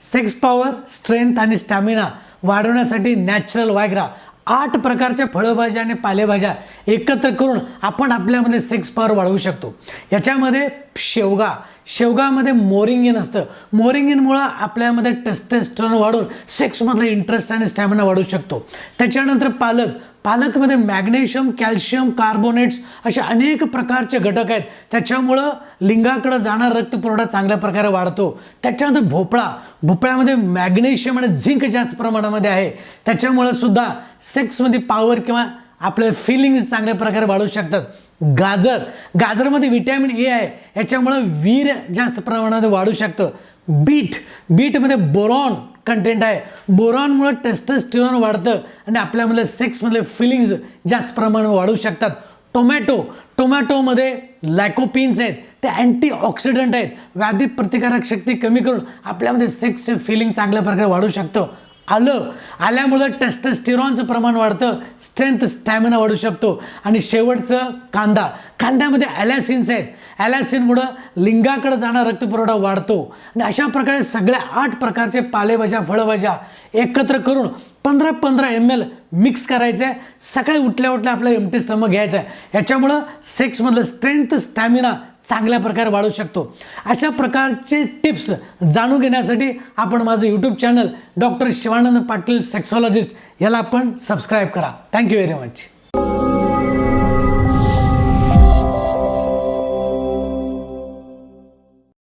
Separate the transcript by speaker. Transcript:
Speaker 1: Sex power strength आणि stamina वाढवण्यासाठी natural Viagra आठ प्रकारच्या फळभाज्या आणि पालेभाज्या एकत्र करून आपण आपल्यामध्ये सेक्स पॉवर वाढवू शकतो. याच्यामध्ये शेवगा. शेवगामध्ये मोरिंगिन असतं. मोरिंगिनमुळं आपल्यामध्ये टेस्टेस्टॉन वाढून सेक्समधलं इंटरेस्ट आणि स्टॅमिना वाढू शकतो. त्याच्यानंतर पालक. पालकमध्ये मॅग्नेशियम कॅल्शियम कार्बोनेट्स असे अनेक प्रकारचे घटक आहेत. त्याच्यामुळं लिंगाकडं जाणारा रक्तपुरवठा चांगल्या प्रकारे वाढतो. त्याच्यानंतर भोपळा. भोपळ्यामध्ये मॅग्नेशियम आणि झिंक जास्त प्रमाणामध्ये आहे. त्याच्यामुळं सुद्धा सेक्समध्ये पॉवर किंवा आपले फिलिंग्स चांगल्या प्रकारे वाढू शकतात. गाजर. गाजरमध्ये व्हिटॅमिन ए आहे. याच्यामुळं वीर जास्त प्रमाणात वाढू शकतं. बीट. बीटमध्ये बोरॉन कंटेंट आहे. बोरॉनमुळं टेस्टस्टिरॉन वाढतं आणि आपल्यामध्ये सेक्समधले फिलिंग्ज जास्त प्रमाणात वाढू शकतात. टोमॅटो टोमॅटोमध्ये लॅकोपिन्स आहेत. ते अँटीऑक्सिडंट आहेत. व्याधी प्रतिकारक शक्ती कमी करून आपल्यामध्ये सेक्सचे फिलिंग चांगल्या प्रकारे वाढू शकतं. आलं. आल्यामुळं टेस्टस्टिरॉनचं प्रमाण वाढतं स्ट्रेंथ स्टॅमिना वाढू शकतो. आणि शेवटचं कांदा. कांद्यामध्ये ॲलॅसिन्स आहेत. ॲलॅसिनमुळं लिंगाकडे जाणारा रक्तपुरवठा वाढतो. आणि अशा प्रकारे सगळ्या आठ प्रकारचे पालेभाज्या फळभाज्या एकत्र करून पंधरा पंधरा एम एल मिक्स करायचं आहे सकाळी उठल्या उठल्या आपला एमटी स्टमक घ्यायचा आहे याच्यामुळं सेक्समधलं स्ट्रेंथ स्टॅमिना चांगल्या प्रकारे वाढू शकतो. अशा प्रकारचे टिप्स जाणून घेण्यासाठी आपण माझं YouTube channel doctor Shivanand Patil sexologist याला आपण सबस्क्राईब करा. Thank you very much